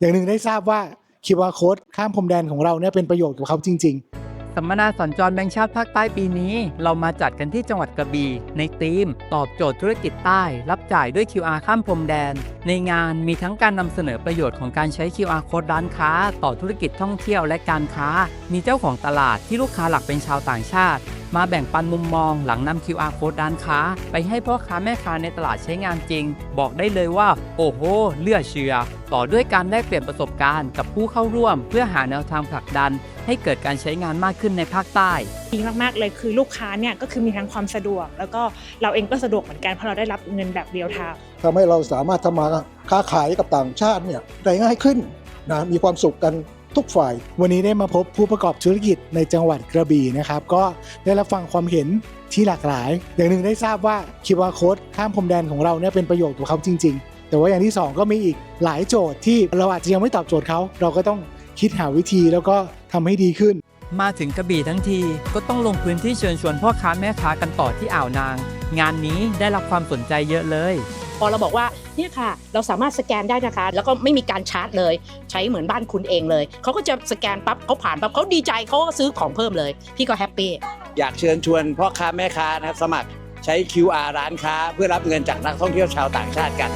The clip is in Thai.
อย่างหนึ่งได้ทราบว่า QR code ข้ามพรมแดนของเราเนี่ยเป็นประโยชน์กับเขาจริง ๆ สัมมนาสัญจรแบงค์ชาติภาคใต้ปีนี้ เรามาจัดกันที่จังหวัดกระบี่ในธีม ตอบโจทย์ธุรกิจใต้ รับจ่ายด้วย QR ข้ามพรมแดน ในงานมีทั้งการนำเสนอประโยชน์ของการใช้ QR code ร้านค้า ต่อธุรกิจท่องเที่ยวและการค้า มีเจ้าของตลาดที่ลูกค้าหลักเป็นชาวต่างชาติ มาแบ่งปันมุมมองหลังนำ QR code ร้านค้า ไปให้พ่อค้าแม่ค้าในตลาดใช้งานจริง บอกได้เลยว่า โอ้โหเลือเชื่อ ต่อด้วยการแลกเปลี่ยนประสบการณ์กับผู้เข้าร่วม เพื่อหาแนวทางผลักดัน ให้เกิดการใช้งานมากขึ้นในภาคใต้ดีมากๆเลยคือลูกค้าเนี่ยก็คือมีทั้งความสะดวก แล้วก็เราเองก็สะดวกเหมือนกันเพราะเราได้รับเงินแบบเรียลไทม์ทำให้เราสามารถทำมาค้าขายกับต่างชาติเนี่ยได้ง่ายขึ้นนะมีความสุขกัน ทุกฝ่ายๆวันนี้ได้มาพบผู้ประกอบธุรกิจในจังหวัดกระบี่นะครับ ก็ได้รับฟังความเห็นที่หลากหลาย อย่างหนึ่งได้ทราบว่า QR code ข้ามพรมแดนของเราเนี่ยเป็นประโยชน์กับเขาจริง ๆ แต่ว่าอย่างที่สองก็มีอีกหลายโจทย์ที่เราอาจจะยังไม่ตอบโจทย์เขาเราก็ต้องคิดหาวิธีแล้วก็ทำให้ดีขึ้น มาถึงกระบี่ทั้งทีก็ต้องลงพื้นที่เชิญชวนพ่อค้าแม่ค้ากันต่อที่อ่าวนาง งานนี้ได้รับความสนใจเยอะเลย พอเราบอกว่า เนี่ยค่ะ เราสามารถสแกนได้นะคะ แล้วก็ไม่มีการชาร์จเลย ใช้เหมือนบ้านคุณเองเลยเขาก็จะสแกนปั๊บเขาผ่านปั๊บเขาดีใจเขาก็ซื้อของเพิ่มเลย พี่ก็แฮปปี้อยากเชิญชวนพ่อค้าแม่ค้านะครับสมัครใช้ QR ร้านค้าเพื่อรับเงินจากนักท่องเที่ยวชาวต่างชาติกัน